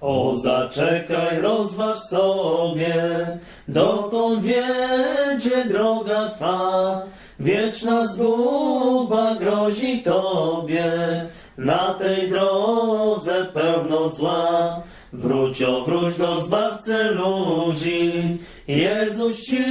O, zaczekaj, rozważ sobie, dokąd wiedzie droga twa. Wieczna zguba grozi tobie, na tej drodze pełno zła. Wróć, o, wróć do Zbawcy ludzi, Jezus ci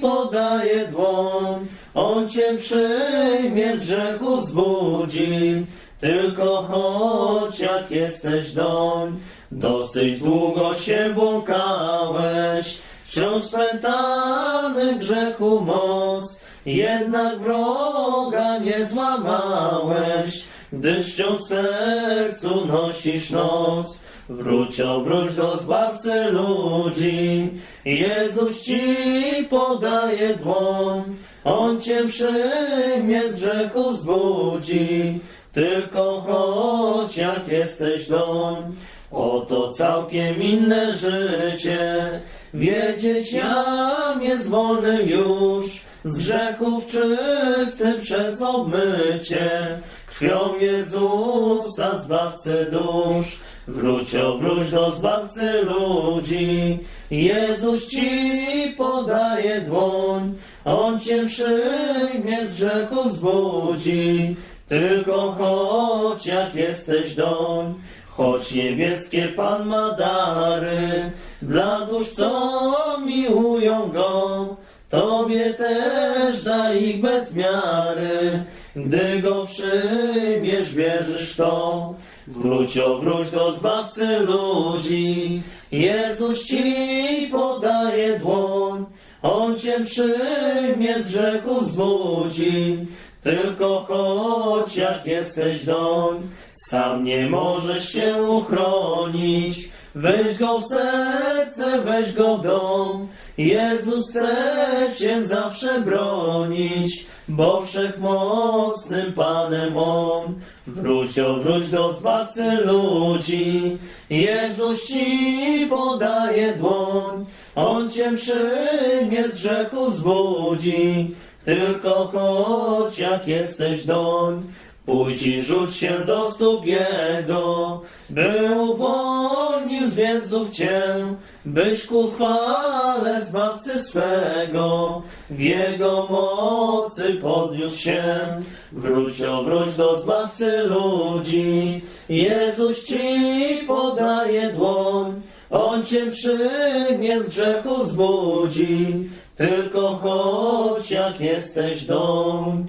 podaje dłoń, On cię przyjmie z grzechu zbudzi, tylko chodź jak jesteś doń. Dosyć długo się błąkałeś, wciąż spętany grzechu most, jednak wroga nie złamałeś, gdyż wciąż w sercu nosisz nos. Wróć, o, wróć do Zbawcy ludzi, Jezus ci podaje dłoń, On cię przyjmie z grzechu zbudzi, tylko chodź jak jesteś doń. Oto całkiem inne życie, wiedzieć jam jest wolny już, z grzechów czysty przez obmycie, krwią Jezusa Zbawcy dusz. Wróć, o, wróć do Zbawcy ludzi, Jezus ci podaje dłoń, On cię przyjmie z grzechów zbudzi, tylko chodź jak jesteś doń. Choć niebieskie Pan ma dary, dla dusz, co miłują Go, Tobie też da ich bez miary, gdy Go przyjmiesz, wierzysz to. Wróć, wróć do Zbawcy ludzi, Jezus Ci podaje dłoń, On Cię przyjmie z grzechu zbudzi, tylko chodź jak jesteś doń, sam nie możesz się uchronić, weź Go w serce, weź Go w dom, Jezus chce Cię zawsze bronić, bo wszechmocnym Panem On. Wróć, o, wróć do Zbawcy ludzi, Jezus Ci podaje dłoń, On Cię przyjmie z grzechu zbudzi, tylko chodź jak jesteś doń. Pójdź i rzuć się do stóp Jego, by uwolnił z więzów Cię, byś ku chwale Zbawcy swego, w Jego mocy podniósł się. Wróć, o, wróć do Zbawcy ludzi, Jezus Ci podaje dłoń, On Cię przyjmie z grzechu zbudzi, tylko chodź jak jesteś doń.